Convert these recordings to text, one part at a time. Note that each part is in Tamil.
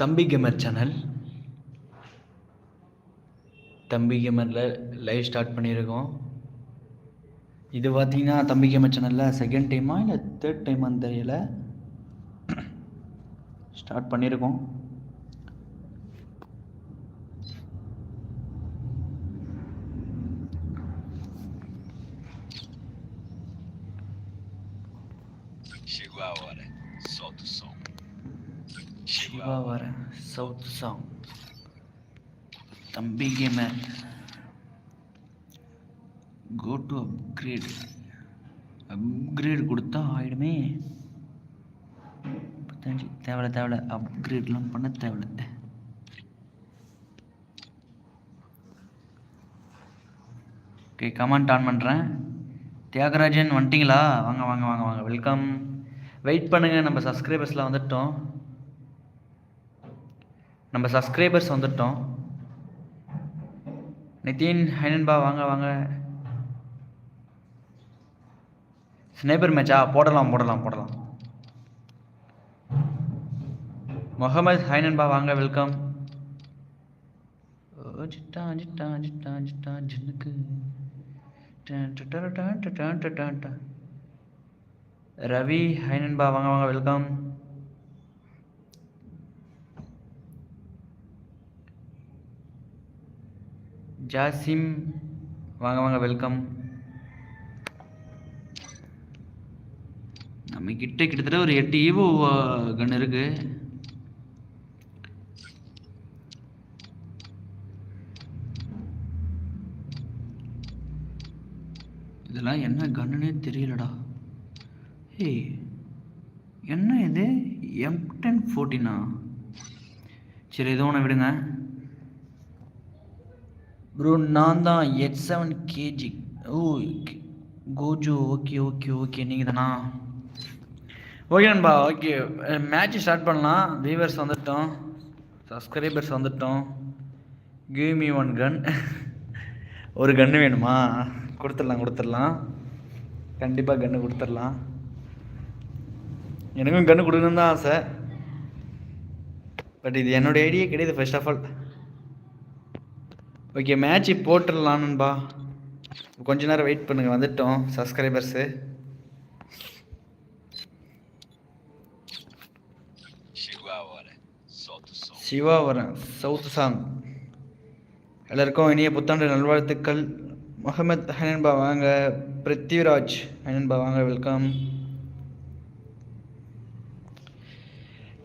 தம்பி கெமர் சேனல் தம்பி கெமரில் லைவ் ஸ்டார்ட் பண்ணியிருக்கோம். இது பார்த்தீங்கன்னா தம்பி கெமர் சேனலில் செகண்ட் டைமா இல்லை தேர்ட் டைமான்னு தெரியல. ஸ்டார்ட் பண்ணியிருக்கோம். சிவா வர சவுத் சாங் தம்பி gamer go to upgrade upgrade கொடுத்தா ஆயிடுமே முப்பத்தஞ்சு தேவையில்ல தேவையில்ல அப்கிரேட்லாம் பண்ண தேவையில்ல ஓகே கமெண்ட் ஆன் பண்ணுறேன் தியாகராஜன் வந்துட்டிங்களா வாங்க வாங்க வாங்க வாங்க வெல்கம் வெயிட் பண்ணுங்கள் நம்ம சப்ஸ்கிரைபர்ஸ்லாம் வந்துட்டோம். நம்ம சப்ஸ்கிரைபர்ஸ் வந்துட்டோம். நிதின் ஹைனன்பா வாங்க வாங்க. ஸ்னேபர் மேட்சா போடலாம் போடலாம் போடலாம். முகமது ஹைனன்பா வாங்க வெல்கம் ஜிட்டா ஜிட்டா ஜிட்டா ஜிட்டா ஜின்னுக்கு. ரவி ஹைனன்பா வாங்க வாங்க வெல்கம் ஜாசிம். வாங்க வாங்க வெல்கம். நம்ம கிட்ட கிட்டத்தட்ட ஒரு எட்டு ஈவோ கன் இருக்கு. இதெல்லாம் என்ன கன்னுனே தெரியலடா. ஏய் என்ன இது? எம் டென் ஃபோர்டீனா சரி எதுவும் ஒன்று விடுங்க. ப்ரோ நான் தான் எட் seven KG oh Gojo okay okay okay நீங்கள் தானா ஓகே நண்பா ஓகே மேட்ச் ஸ்டார்ட் பண்ணலாம். வியூவர்ஸ் வந்துட்டோம். சப்ஸ்கிரைபர்ஸ் வந்துட்டோம். கிவ் மீ ஒன் கன் ஒரு கன்று வேணுமா? கொடுத்துடலாம் கொடுத்துடலாம். கண்டிப்பாக கன்று கொடுத்துடலாம். எனக்கும் கன்று கொடுக்கணுன்னு தான் ஆசை. பட் இது என்னோடய ஐடியா கிடையாது first of all okay match போட்டுடலாம் நண்பா. கொஞ்ச நேரம் வெயிட் பண்ணுங்க வந்துட்டோம் சப்ஸ்கிரைபர்ஸு. சிவா வரேன் சவுத் சாங் எல்லாருக்கும் இனிய புத்தாண்டு நல்வாழ்த்துக்கள். முகமது ஹனன்பா வாங்க. பிருத்திவிராஜ் ஹனன்பா வாங்க வெல்கம்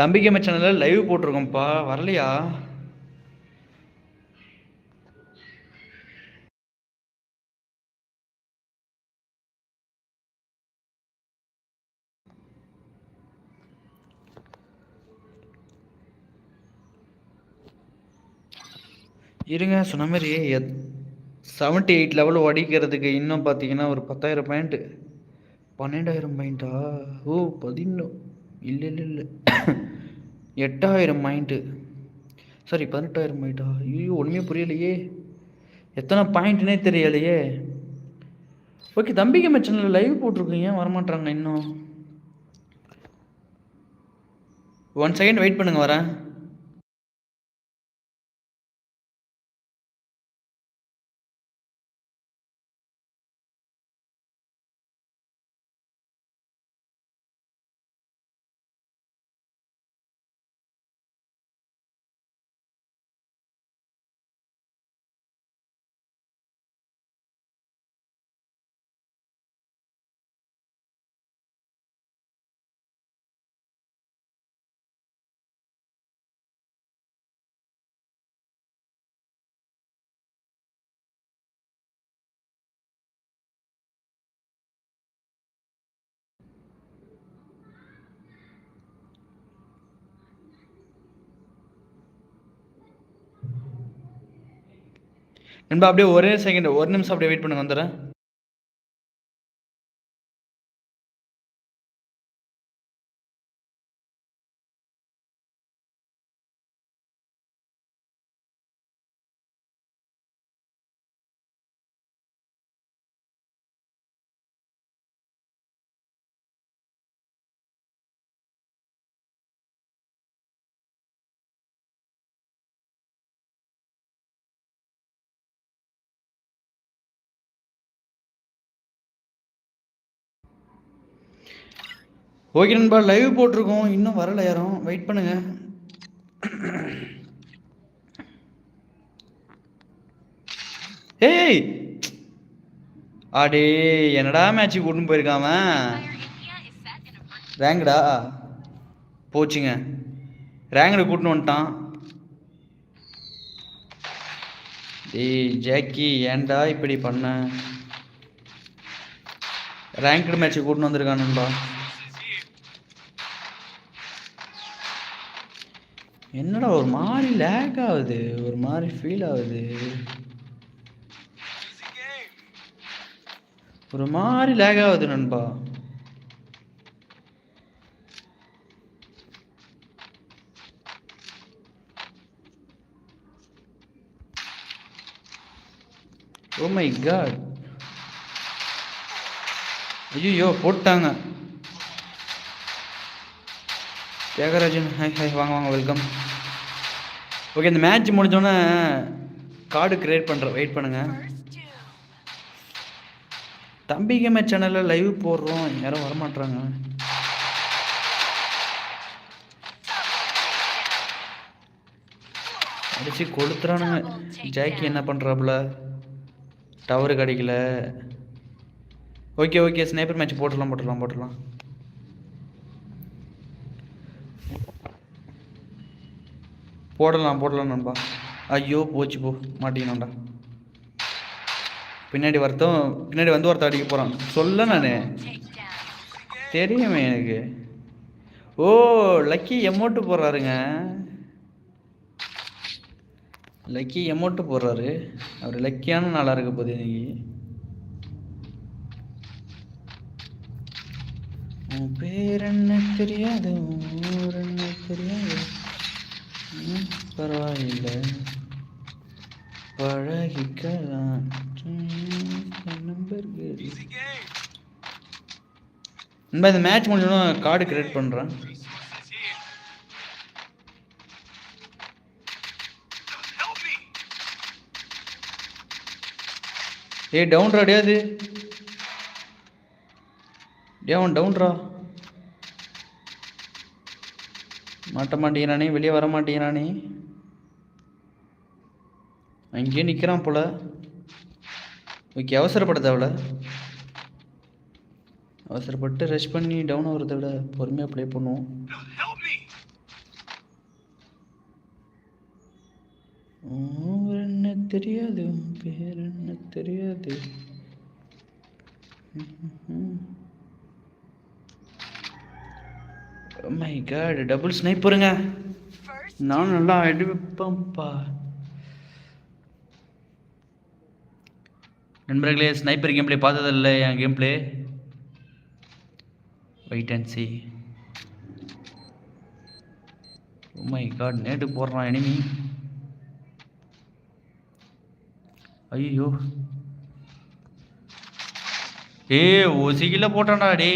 தம்பிக்கை சேனலில் லைவ் போட்டிருக்கோம்ப்பா வரலையா? இருங்க சொன்ன மாதிரி செவன்ட்டி எயிட் லெவல் அடிக்கிறதுக்கு இன்னும் பார்த்தீங்கன்னா ஒரு பத்தாயிரம் பாயிண்ட்டு பன்னெண்டாயிரம் பாயிண்ட்டா ஓ பதினொன்று இல்லை இல்லை இல்லை. எட்டாயிரம் பாயிண்ட்டு சாரி பதினெட்டாயிரம் பாயிண்ட்டா ஐயோ ஒன்றுமே புரியலையே. எத்தனை பாயிண்ட்னே தெரியலையே. ஓகே தம்பிக்கு மச்சனில் லைவ் போட்டிருக்கீங்க வரமாட்டாங்க இன்னும். ஒன் செகண்ட் வெயிட் பண்ணுங்க வரேன். நண்பா அப்படியே ஒரே செகண்ட் ஒரு நிமிஷம் அப்படியே வெயிட் பண்ணுங்க வந்துடுறேன். ஓகே நண்பா லைவ் போட்டிருக்கோம். இன்னும் வரல யாரும். வெயிட் பண்ணுங்க. ஏய் அடே என்னடா மேட்ச் கூட்டின்னு போயிருக்காம ரேங்கடா போச்சுங்க. ரேங்கடு கூட்டின்னு வந்துட்டான். டேய் ஜாக்கி ஏன்டா இப்படி பண்ண? ரேங்க்டு மேட்ச் கூட்டின்னு வந்திருக்கான் நண்பா. என்னடா ஒரு மாதிரி லேக் ஆகுது ஒரு மாதிரி ஃபீல் ஆகுது. ஒரு மாதிரி லேக் ஆகுது நண்பா. ஓ மை காட் ஐயோ போட்டாங்க. தியாகராஜன் ஹாய் ஹாய் வாங்க வாங்க வெல்கம் ஓகே இந்த மேட்ச் முடிஞ்சோடனே கார்டு கிரியேட் பண்ணுறேன் வெயிட் பண்ணுங்கள் தம்பி கேமர் சேனலில் லைவ் போடுறோம் யாரும் வரமாட்றாங்க. அடிச்சு கொளுத்துறானுங்க. ஜாக்கி என்ன பண்ணுறாப்புல டவரு கிடைக்கல. ஓகே ஓகே ஸ்னேப்பர் மேட்ச் போட்டுடலாம் போட்டுடலாம் போட்டுடலாம். போடலாம் போடலாம் நண்பா. ஐயோ போச்சு போ மாட்டிக்கணும்டா பின்னாடி ஒருத்தன் பின்னாடி வந்து ஒருத்தன் அடிக்க போகிறான் சொல்ல நான். தெரியுமே எனக்கு. ஓ லக்கி எமௌண்ட்டு போடுறாருங்க. லக்கி எமௌண்ட்டு போடுறாரு. அவர் லக்கியான நாளாக இருக்க போகுது இன்னைக்கு. உன் பேர் என்ன தெரியாது ஊர் என்ன தெரியாது. பரவாயில்லை. பழகிக்கலாம். நண்பா இந்த மேட்ச் முடிஞ்சோன்னா கார்டு கிரியேட் பண்ணுறேன் ஏ here. Help டவுன்ரா டே அவன் டவுன்ரா மாட்ட மாட்டேங்கிறானே வெளியே வர மாட்டேங்கிறானே அங்கேயே நிற்கிறான் போல. ஓகே அவசரப்பட தேவையில்ல அவசரப்பட்டு ரஷ் பண்ணி டவுன் ஆகிறத விட பொறுமையாக ப்ளே பண்ணுவோம். என்ன தெரியாது பேர் என்ன தெரியாது. மை காட் டபுள் ஸ்னைப்பருங்க நானும் நல்லா அடிப்பேன்ப்பா நண்பர்களே ஸ்னைப்பர் கேம் பிளே பார்த்ததில்ல என் game play wait and see my god நேட்டு போடுறான் எனிமி ஐயோ ஏ ஒசிக்கில போட்டான்டா டே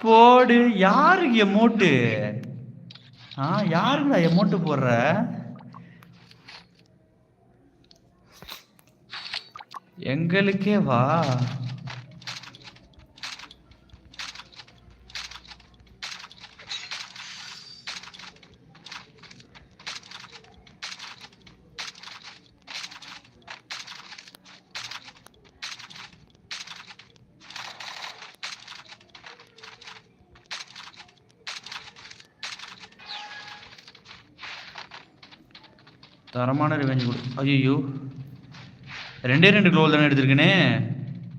போடு யாருக்கு எமோட்டு ஆ யாருக்குடா எமோட்டு போடுற? எங்களுக்கே வா. தரமான ரிவெஞ்ச் கொடு. ஐயோ ரெண்டே ரெண்டு க்ளோவ் தானே எடுத்திருக்கேனே.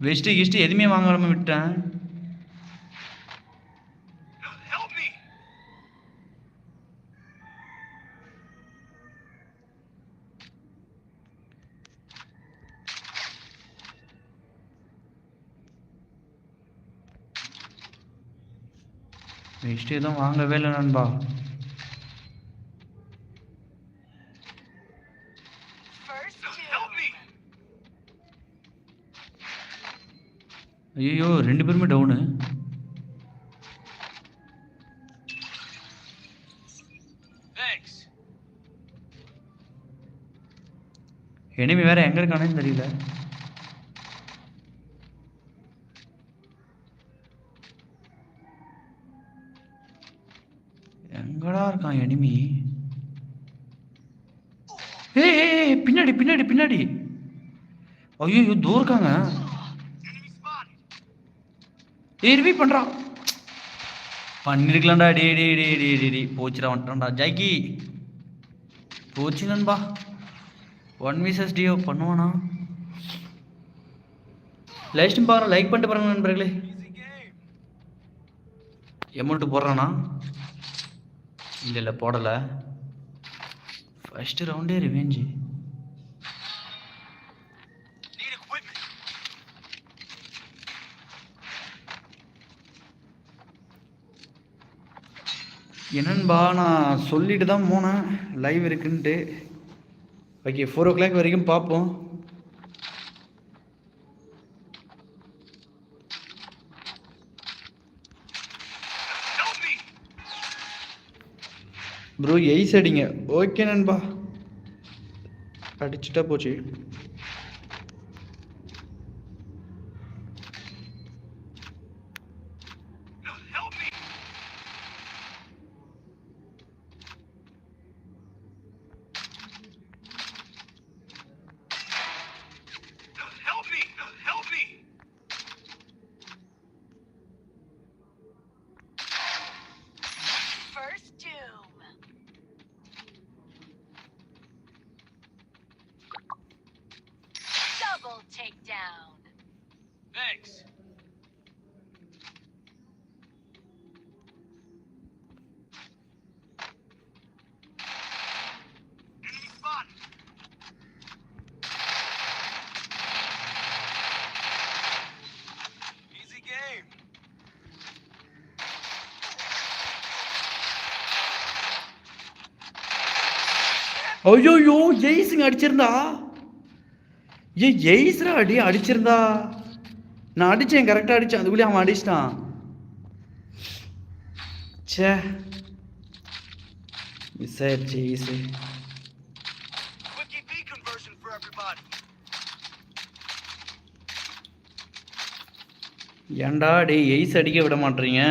வெஸ்ட்டு கிஸ்ட்டு எதுவுமே வாங்காம விட்டேன். வெஸ்ட்டு எதுவும் வாங்கவே இல்லை நண்பா. ஐயோ ரெண்டு பேருமே டவுனு. எனிமி வேற எங்க இருக்கானேன்னு தெரியல எங்கடா இருக்கான் எனிமி ஏய் பின்னாடி பின்னாடி பின்னாடி ஐயோ தூரம் இருக்காங்க. ஏய் பண்ணுறான் பண்ணிருக்கலாம்டா. டே டே டே டே டே டே போச்சுடா வந்துட்டான்டா ஜாக்கி. போச்சு நண்பா. ஒன் விசஸ் டியோ பண்ணுவானா? லைஸ்ட்டும் பாருங்க. லைக் பண்ணிட்டு பாருங்க நண்பர்களே. எமௌண்ட்டு போடுறானா? இல்லை இல்லை போடலை. ஃபஸ்ட்டு ரவுண்டே ரிவெஞ்சு என்னன்பா நான் சொல்லிட்டு தான் போனேன். லைவ் இருக்குன்ட்டு. ஓகே ஃபோர் ஓ கிளாக் வரைக்கும் பார்ப்போம். ப்ரோ எய்ஸ் அடிங்க. ஓகே நண்பா. அடிச்சுட்டா போச்சு. ஐயோயோ எய்ஸுங்க அடிச்சிருந்தா? ஏ எய்ஸ்ரா அடி அடிச்சிருந்தா? நான் அடிச்சேன் கரெக்டாக அடிச்சேன். அதுக்குள்ளே அவன் அடிச்சிட்டான். ச்சே. மிஸ் ஆயிடுச்சு everybody. ஏன்டா டேய் எய்ஸ் அடிக்க விட மாட்டீங்க?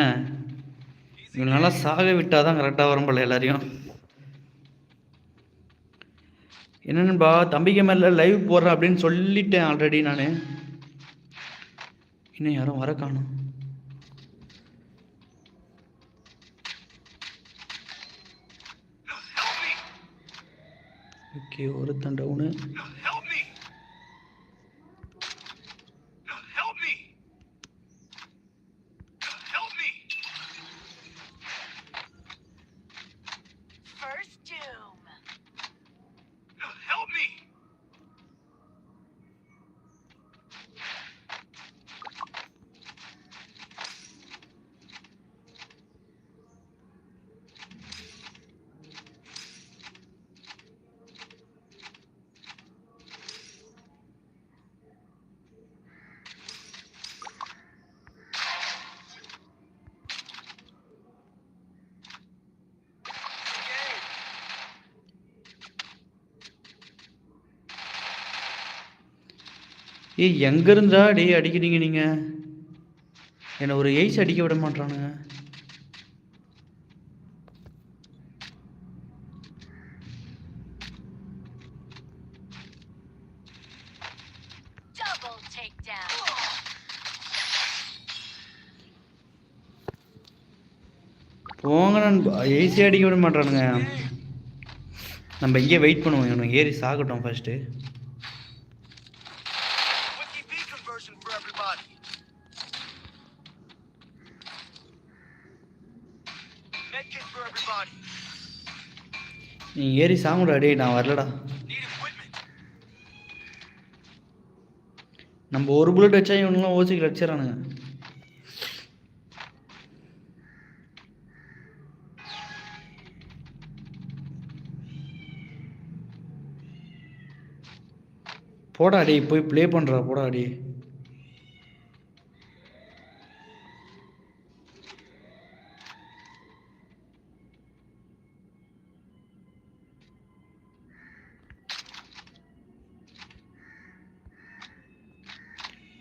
இவங்களாம் சாக விட்டால் தான் கரெக்டாக வரும் போல எல்லாரையும். என்னன்னுபா தம்பிக்கு மேலே லைவ் போடுறேன் அப்படின்னு சொல்லிட்டேன் ஆல்ரெடி நான் இன்னும் யாரும் வர காணும் ஓகே ஒருத்தன் டவுனு Help! First two. ஏய் எங்க இருந்தா டேய் அடிக்கிறீங்க நீங்க? என்னை ஒரு எய்ஸ் அடிக்க விட மாட்டானுங்க. போங்க நண்பா. எய்ஸே அடிக்க விட மாட்டானுங்க. நம்ம இங்கே வெயிட் பண்ணுவோம். இவனுக்கு ஏறி சாகட்டும் ஃபர்ஸ்ட்டு நீ ஏறி சாங்குடா டேய் நான் வரலடா. நம்ம ஒரு புல்லட் வச்சா இவனுங்களாம் ஓசிக்கில் அடிச்சிடறானுங்க போடா டேய் போய் ப்ளே பண்ணுறா போடா டேய்.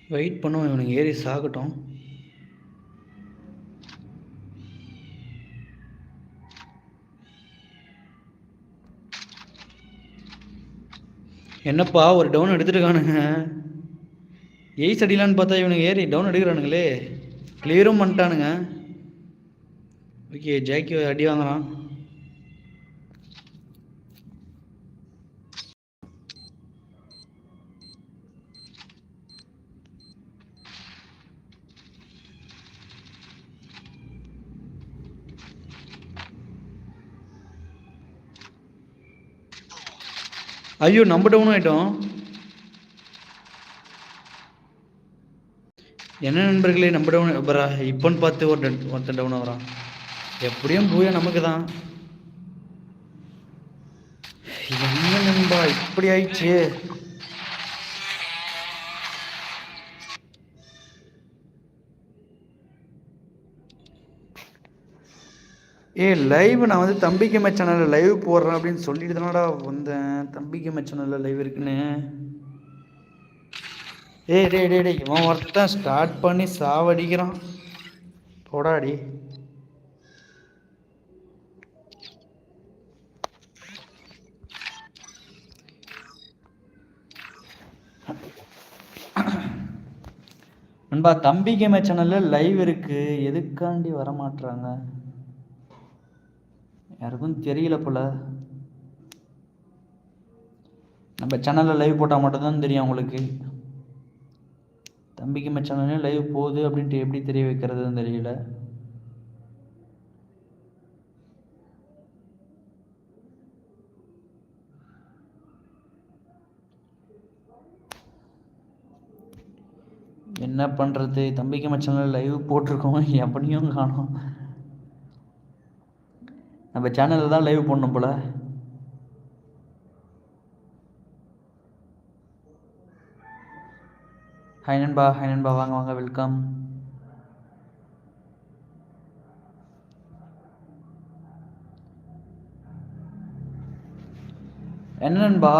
வெயிட் பண்ணுவோம் இவனுக்கு ஏறி சாகட்டும். என்னப்பா ஒரு டவுன் எடுத்துருக்கானுங்க. எய்ஸ் அடிலான்னு பார்த்தா இவனுக்கு ஏறி டவுன் எடுக்கிறானுங்களே. கிளியரும் பண்ணிட்டானுங்க. ஓகே ஜாக்கி அடி வாங்குறான். ஐயோ நம்ம டவுன் ஆயிட்டோம். என்ன நண்பர்களே நம்ம டவுன் வரா இப்போன்னு பார்த்து ஒரு ஒருத்தன் டவுன் ஆகிறான் எப்படியும் பூயா நமக்கு தான் என்ன நண்பா இப்படி ஆயிடுச்சு. ஏ லைவ் நான் வந்து தம்பிக்கு மே சேனலில் லைவ் போடுறேன் அப்படின்னு சொல்லிட்டு தானடா வந்தேன். தம்பிக்கு மே சேனலில் லைவ் இருக்குன்னு. ஏ டே டே டே இவன் ஒருத்தன் ஸ்டார்ட் பண்ணி சாவடிக்கிறான். போடாடி. நண்பா தம்பிக்கு கேம சேனலில் லைவ் இருக்குது எதுக்காண்டி வரமாட்டுறாங்க யாருக்கும் தெரியல போல. நம்ம சேனலில் லைவ் போட்டால் மட்டும்தான் தெரியும் அவங்களுக்கு. தம்பிக்கு நம்ம சேனல்லையும் லைவ் போகுது அப்படின்ட்டு எப்படி தெரிய வைக்கிறதுன்னு தெரியல. என்ன பண்ணுறது தம்பிக்கு மச்சானில் லைவ் போட்டிருக்கோம். எப்படியும் காணோம். நம்ம சேனலில் தான் லைவ் போடணும் போல. ஹாய் நண்பா ஹாய் நண்பா வாங்க வாங்க வெல்கம் என்ன நண்பா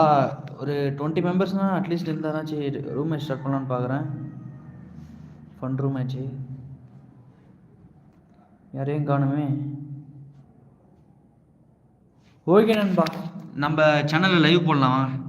ஒரு டுவெண்ட்டி மெம்பர்ஸ்னால் அட்லீஸ்ட் இருந்தாலும் ரூம் மேட்ச் ஸ்டார்ட் பண்ணலான்னு பார்க்குறேன் ஃபன் ரூம் மேட்ச்சு யாரையும் காணுமே. ஓகே நண்பா. நம்ம சேனலில் லைவ் போடலாம்.